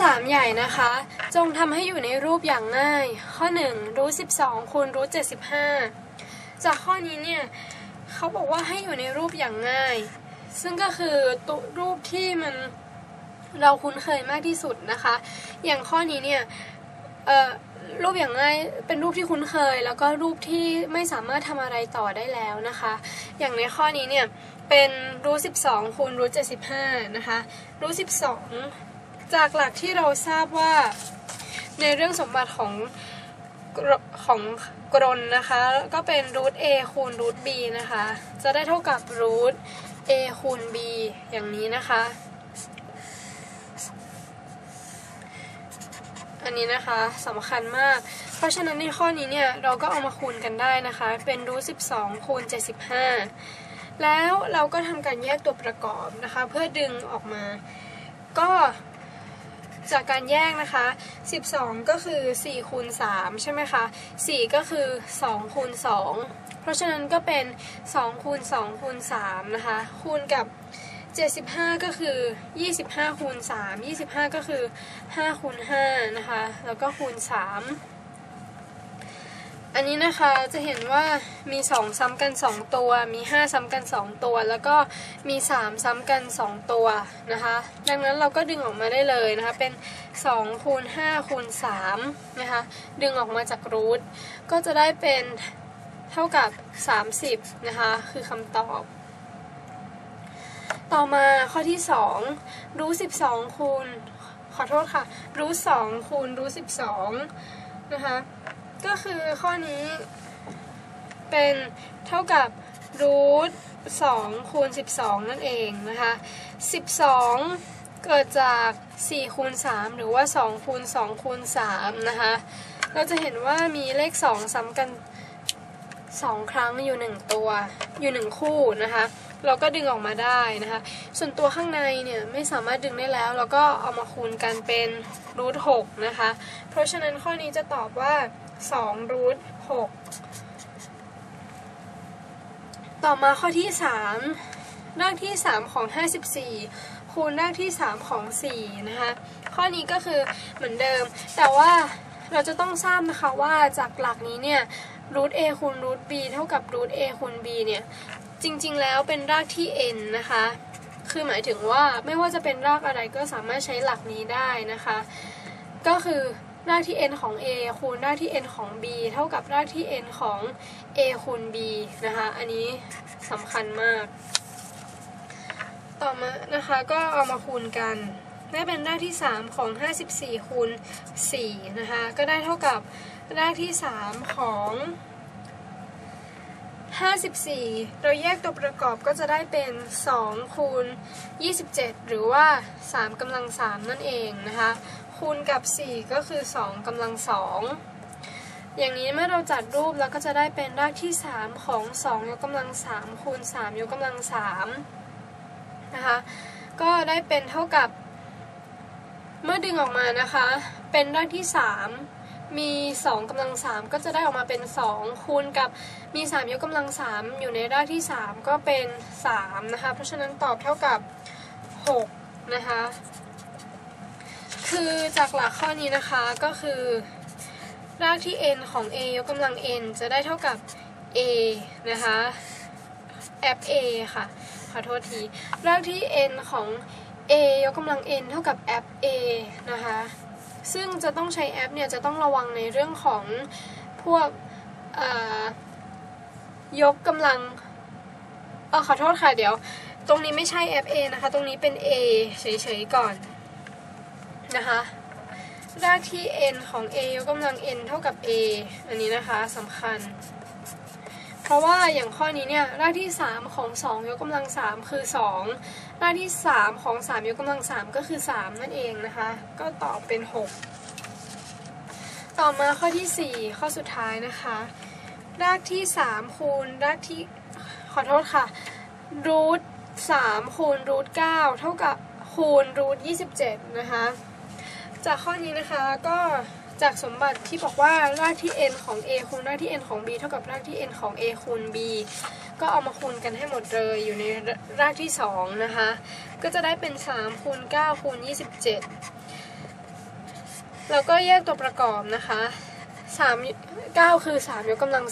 3ใหญ่นะคะ จงทำให้อยู่ในรูปอย่างง่าย ข้อ 1 รูท12คูณรูท75 จากข้อนี้เนี่ยเขาบอกว่าให้อยู่ในรูปอย่างง่าย ซึ่งก็คือตุรูปที่มันเราคุ้นเคยมากที่สุดนะคะ อย่างข้อนี้เนี่ยรูปอย่างง่ายเป็นรูปที่คุ้นเคย แล้วก็รูปที่ไม่สามารถทำอะไรต่อได้แล้วนะคะ อย่างในข้อนี้เนี่ยเป็นรูท12คูณรูท75นะคะรูท12 จากหลักที่เราทราบว่าในเรื่องสมบัติของของกรนนะคะ ก็เป็นรูท a คูณรูท b นะคะ จะได้เท่ากับรูท a คูณ b อย่างนี้นะคะ อันนี้นะคะสำคัญมาก เพราะฉะนั้นในข้อนี้เนี่ย เราก็เอามาคูณกันได้นะคะ เป็นรูท 12 คูณ 75 แล้วเราก็ทำการแยกตัวประกอบนะคะ เพื่อดึงออกมา ก็ จากการแยกนะคะ 12 ก็คือ4คูณ3ใช่ไหมคะ 4 ก็คือ2คูณ2เพราะฉะนั้นก็เป็น2คูณ2คูณ3นะคะ คูณกับ 75 ก็คือ 25คูณ3 25 ก็คือ5คูณ5นะคะ แล้วก็คูณ 3 อันนี้นะคะจะเห็นว่ามี 2 ซ้ำกัน 2 ตัว มี 5 ซ้ำกัน 2 ตัว แล้วก็มี 3 ซ้ำกัน 2 ตัวนะคะ ดังนั้นเราก็ดึงออกมาได้เลยนะคะ เป็น2คูณ5คูณ3นะคะ ดึงออกมาจากรูท ก็จะได้เป็นเท่ากับ 30 นะคะ คือคำตอบ ต่อมาข้อที่ 2 รูท12คูณขอโทษค่ะ รูท2คูณรูท12นะคะ ก็คือข้อนี้เป็นเท่ากับรูท2คูณ12นั่นเองนะคะ12เกิดจาก4คูณ3หรือว่า2คูณ2คูณ3นะคะเราจะเห็นว่ามีเลข2ซ้ำกัน 2ครั้งอยู่1ตัว อยู่1คู่นะคะ เราก็ดึงออกมาได้นะคะ ส่วนตัวข้างในเนี่ยไม่สามารถดึงได้แล้วเราก็เอามาคูณกันเป็นรูท6นะคะ เพราะฉะนั้นข้อนี้จะตอบว่า2รูท6ต่อมาข้อที่ 3 รากที่ 3 ของ 54 คูณรากที่ 3 ของ 4 นะคะ ข้อนี้ก็คือเหมือนเดิม แต่ว่าเราจะต้องทราบนะคะว่าจากหลักนี้เนี่ยรูท a คูณรูท b เท่ากับรูท a คูณ b เนี่ย จริงๆแล้วเป็นรากที่ n นะคะ คือหมายถึงว่าไม่ว่าจะเป็นรากอะไรก็สามารถใช้หลักนี้ได้นะคะ ก็คือรากที่ n ของ a คูณรากที่ n ของ b เท่ากับรากที่ n ของ a คูณ b นะคะ อันนี้สำคัญมาก ต่อมานะคะก็เอามาคูณกัน ได้เป็นรากที่ 3 ของ 54คูณ4นะคะ ก็ได้เท่ากับรากที่ 3 ของ 54 เราแยกตัวประกอบก็จะได้เป็น2คูณ27 หรือว่า3กำลัง 3 นั่นเองนะคะ คูณกับ 4 ก็คือ 2กำลัง 2อย่างนี้เมื่อเราจัดรูปแล้วก็จะได้เป็นรากที่ 3 ของ 2 ยกกำลัง 3 คูณ 3 ยกกำลัง3นะคะ ก็ได้เป็นเท่ากับ เมื่อดึงออกมานะคะ เป็นรากที่ 3 มี 2กำลัง 3 ก็จะได้ออกมาเป็น 2 คูณกับมี 3 ยกกำลัง 3 อยู่ในรากที่ 3 ก็เป็น 3 นะคะ เพราะฉะนั้นตอบเท่ากับ 6 นะคะ คือจากหลักข้อนี้นะคะก็คือ รากที่ n ของ a ยกกำลัง n จะได้เท่ากับ a นะคะ f a ค่ะ ขอโทษที รากที่ n ของ a ยกกำลัง n เท่ากับ f a นะคะ ซึ่งจะต้องใช้ f เนี่ยจะต้องระวังในเรื่องของพวกยกกำลังเออขอโทษค่ะเดี๋ยว ตรงนี้ไม่ใช่ f a นะคะ ตรงนี้เป็น a เฉยๆก่อนนะคะรากที่ n ของ a ยกกำลัง n เท่ากับ a อันนี้นะคะสำคัญ เพราะว่าอย่างข้อนี้เนี่ยรากที่ 3 ของ 2 ยกกำลัง 3 คือ 2 รากที่ 3 ของ 3 ยกกำลัง 3 ก็คือ 3 นั่นเองนะคะ ก็ตอบเป็น 6 ต่อมาข้อที่ 4 ข้อสุดท้ายนะคะ รากที่ 3 คูณรากที่ขอโทษค่ะรูท3คูณรูท9เท่ากับคูณรูท27นะคะ จากข้อนี้นะคะก็ จากสมบัติที่บอกว่ารากที่ n ของ a คูณรากที่ n ของ b เท่ากับรากที่ n ของ a คูณ b ก็เอามาคูณกันให้หมดเลยอยู่ในรากที่ 2 นะคะ ก็จะได้เป็น 3 คูณ 9 คูณ 27 แล้วก็แยกตัวประกอบนะคะ 3 9 คือ 3 ยกกำลัง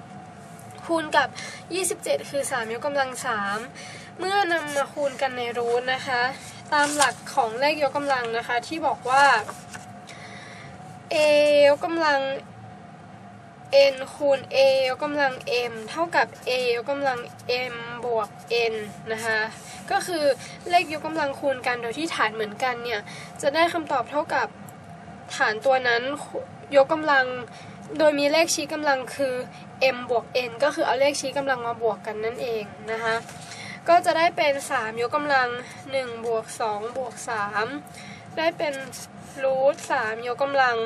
2 คูณกับ 27 คือ 3 ยกกำลัง 3 เมื่อนำมาคูณกันในรูทนะคะ ตามหลักของเลขยกกำลังนะคะที่บอกว่า a ยกกำลัง n คูณ a ยกกำลัง m เท่ากับ a ยกกำลัง m บวก n นะคะ ก็คือเลขยกกำลังคูณกันโดยที่ฐานเหมือนกันเนี่ย จะได้คำตอบเท่ากับฐานตัวนั้นยกกำลังโดยมีเลขชี้กำลังคือ m บวก n ก็คือเอาเลขชี้กำลังมาบวกกันนั่นเองนะคะ ก็จะได้เป็น 3 ยกกำลัง1บวก2บวก3ได้เป็นรูท3ยกกำลัง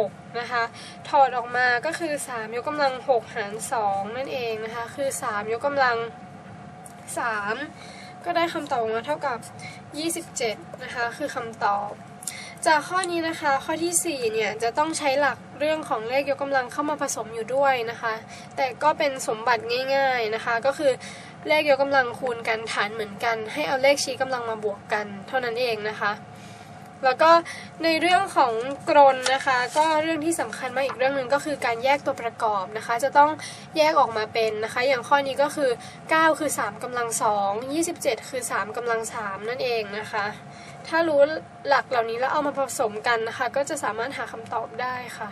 6 นะคะ ถอดออกมาก็คือ 3 ยกกำลัง 6 หาร 2 นั่นเองนะคะ คือ 3 ยกกำลัง 3 ก็ได้คำตอบมาเท่ากับ 27 นะคะ คือคำตอบ จากข้อนี้นะคะ ข้อที่ 4 เนี่ย จะต้องใช้หลักเรื่องของเลขยกกำลังเข้ามาผสมอยู่ด้วยนะคะ แต่ก็เป็นสมบัติง่ายๆนะคะ ก็คือเลขยกกำลังคูณกันฐานเหมือนกัน ให้เอาเลขชี้กำลังมาบวกกัน เท่านั้นเองนะคะ แล้วก็ในเรื่องของกรนนะคะ ก็เรื่องที่สำคัญมากอีกเรื่องหนึ่งก็คือการแยกตัวประกอบนะคะ จะต้องแยกออกมาเป็นนะคะ อย่างข้อนี้ก็คือ 9 คือ3กำลัง2 27 คือ3กำลัง3นั่นเองนะคะ ถ้ารู้หลักเหล่านี้แล้วเอามาผสมกันนะคะ ก็จะสามารถหาคำตอบได้ค่ะ